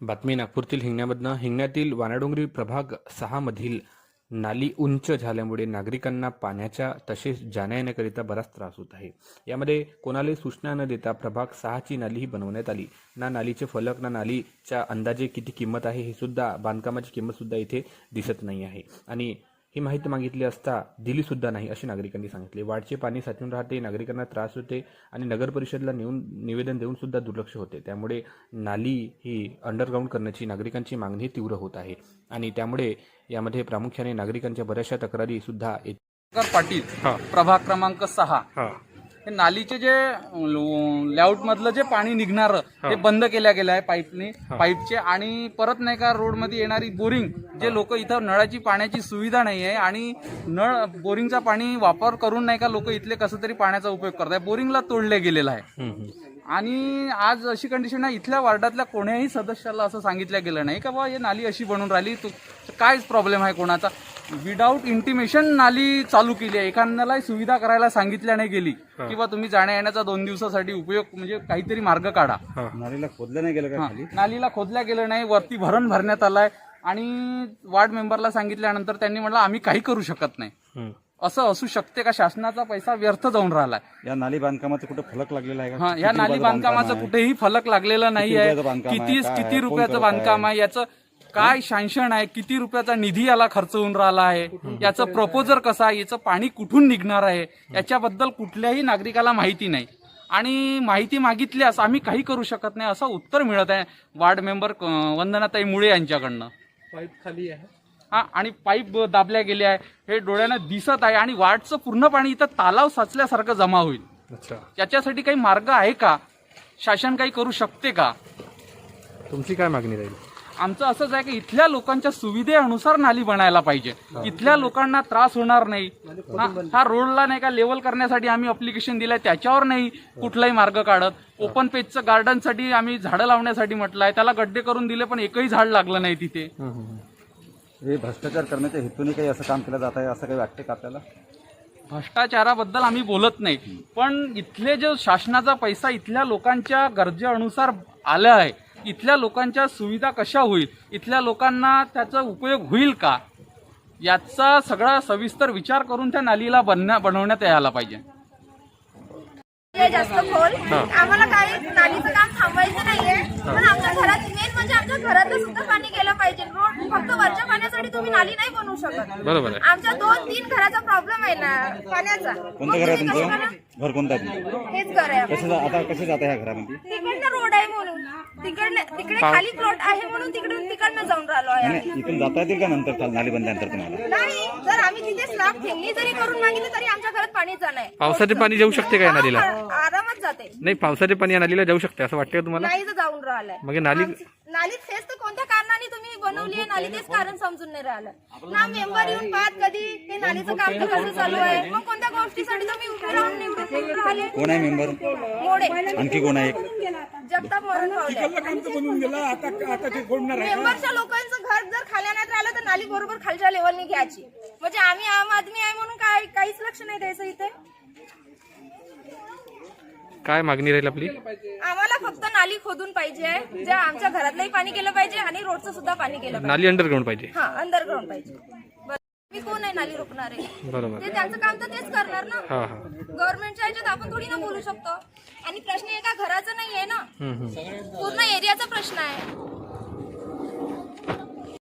बातमी नागपूरतील हिंगण्यामधनं. हिंगण्यातील वानाडोंगरी प्रभाग सहामधील नाली उंच झाल्यामुळे नागरिकांना पाण्याच्या तसेच जाण्या येण्याकरिता बराच त्रास होत आहे. यामध्ये कोणालाही सूचना न देता प्रभाग सहाची नालीही बनवण्यात आली. ना नालीचे फलक ना नालीच्या अंदाजे किती किंमत आहे हे सुद्धा बांधकामाची किंमत सुद्धा इथे दिसत नाही आहे. आणि ही माहिती मागितली असता दिली सुद्धा नाही असे नागरिकांनी सांगितले. वाढचे पाणी साचून राहते नागरिकांना त्रास होते आणि नगर परिषदला नेऊन निवेदन देऊन सुद्धा दुर्लक्ष होते. त्यामुळे नाली ही अंडरग्राऊंड करण्याची नागरिकांची मागणी तीव्र होत आहे. आणि त्यामुळे यामध्ये प्रामुख्याने नागरिकांच्या बऱ्याचशा तक्रारी सुद्धा पाटील प्रभाग क्रमांक सहा. हा नालीचे जे लेआउट मधलं जे पाणी निघणार ते बंद केल्या गेलं आहे पाईपने पाईपचे. आणि परत नाही का रोडमध्ये येणारी बोरिंग जे लोक इथं नळाची पाण्याची सुविधा नाही आहे आणि नळ बोरिंगचा पाणी वापर करून नाही का लोक इथले कसं तरी पाण्याचा उपयोग करताय. बोरिंगला तोडले गेलेलं आहे. आणि आज अशी कंडिशन आहे इथल्या वार्डातल्या कोण्याही सदस्याला असं सांगितलं गेलं नाही का बाबा हे नाली अशी बनून राहिली तू काय प्रॉब्लेम आहे कोणाचा. विदाऊट इंटिमेशन नाली चालू केली आहे. एखाद्याला सुविधा करायला सांगितल्या नाही गेली. किंवा तुम्ही जाण्या येण्याचा दोन दिवसासाठी उपयोग म्हणजे काहीतरी मार्ग काढा. नालीला खोदलं नाही गेलं का. खाली? नालीला खोदल्या गेलं नाही वरती भरण भरण्यात आलाय. आणि वार्ड मेंबरला सांगितल्यानंतर त्यांनी म्हटलं आम्ही काही करू शकत नाही. असं असू शकते का? शासनाचा पैसा व्यर्थ जाऊन राहिलाय. या नाली बांधकामाचं कुठे फलक लागलेला आहे का? हा या किती नाली रुपयाचं बांधकामाचं आहे? कुठेही फलक लागलेला नाही रुपयाचं आहे बांधकाम आहे? किती काय आहे? किती कोण रुपयाचं करत बांधकाम आहे? याचं काय शांशन आहे? किती रुपयाचा निधी याला खर्च होऊन राहिला आहे? याचं प्रपोजर कसं आहे? याचं पाणी कुठून निघणार आहे? याच्याबद्दल कुठल्याही नागरिकाला माहिती नाही. आणि माहिती मागितल्यास आम्ही काही करू शकत नाही असं उत्तर मिळत आहे. वार्ड मेंबर अं, वंदनाताई मुळे यांच्याकडनं. पाईप खाली आहे. हा आणि पाईप दाबल्या गेले आहे. हे डोळ्यानं दिसत आहे आणि वाटचं पूर्ण पाणी इथं तालाव साचल्यासारखं जमा होईल. अच्छा. याच्यासाठी काही मार्ग आहे का? शासन काही करू शकते का? तुमची काय मागणी राहील? आमचं असंच आहे की इथल्या लोकांच्या सुविधेनुसार नाली बनायला पाहिजे. इथल्या लोकांना त्रास होणार नाही. हा हा रोडला नाही का लेवल करण्यासाठी आम्ही अप्लिकेशन दिलंय त्याच्यावर नाही कुठलाही मार्ग काढत. ओपन पेजचं गार्डनसाठी आम्ही झाडं लावण्यासाठी म्हटलंय त्याला गड्डे करून दिले पण एकही झाड लागलं नाही तिथे. हे भ्रष्टाचार करण्याच्या हेतूने काही असं काम केलं जात आहे असं काही वाटते का आपल्याला? भ्रष्टाचाराबद्दल आम्ही बोलत नाही पण इथले जो शासनाचा पैसा इथल्या लोकांच्या गरजेनुसार आला आहे इथल्या लोकांच्या सुविधा कशा होईल इथल्या लोकांना त्याचा उपयोग होईल का? याचा सगळा सविस्तर विचार करून त्या नालीला बनण्या बनवण्यात यायला पाहिजे. हे जास्त खोल. आम्हाला काही नालीचं काम थांबवायचं नाहीये. पण आमच्या घरात मेन म्हणजे आमच्या घरातलं सुद्धा पाणी गेलं पाहिजे. फक्त वरच्या पाण्यासाठी तुम्ही नाली नाही बनवू शकत. बरोबर आहे. आमच्या दोन तीन घराचा प्रॉब्लेम आहे ना पाण्याचा. मग कोणतं घर आहे तुम्ही तुमचं? घर कोणतं आहे तुमचं हेच घर आहे कसं जा- आता कसे जात आहे ह्या घरामध्ये? तिकडनं रोड आहे म्हणून. तिकडनं तिकडे खाली प्लॉट आहे म्हणून तिकडून तिकडनं जाऊन राहिलो आहे. आम्ही. नाही, इथून जाता येतील का नंतर चाल- नाली बंदल्यानंतर तुम्हाला? नाही जर आम्ही तिथे स्लॅब ठेवली जरी करून मागितली तरी आमच्या घरात पाणी जाणार पावसाचे पाणी जाऊ शकते का या नालीला? आरामात जाते. नाही पावसाचे पाणी या नालीला जाऊ शकते असं वाटतं का तुम्हाला? नाही तर जाऊन राहिलाय. मग हे नाली नाली तेच तर कोणत्या कारणाने तुम्ही बनवली आहे नाली तेच कारण समजून नाही राहिलं. ना मेंबर येऊन पाहत कधी ते नालीचं काम तर कसं चालू आहे? मग कोणत्या गोष्टीसाठी तुम्ही उभे राहून निवडून निवडून राहिले? कोण आहे मेंबर? मोडे. आणखी कोण आहे एक? जगताप मरण पावले. मेंबरच्या लोकांचं घर जर खाल्या नाही राहिलं तर नाली बरोबर खालच्या लेवलने घ्यायची. म्हणजे आम्ही आम आदमी आहे म्हणून काय काहीच लक्ष नाही द्यायचं इथे. काय मागणी राहील आपली? आम्हाला फक्त नाली खोदून पाहिजे जे आमच्या घरातलंही पाणी गेलं पाहिजे आणि रोडचं सुद्धा पाणी गेलं पाहिजे. नाली अंडरग्राऊंड पाहिजे. हा अंडरग्राऊंड पाहिजे. बरं. मी कोण आहे नाली रोखणारे बरोबर. ते त्यांचं काम तर तेच करणार ना? हा हा. गव्हर्नमेंटच्या ह्याच्यात आपण थोडी ना बोलू शकतो. आणि प्रश्न एका घराचा नाही आहे ना? हम्म, हम्म. पूर्ण एरियाचा प्रश्न आहे.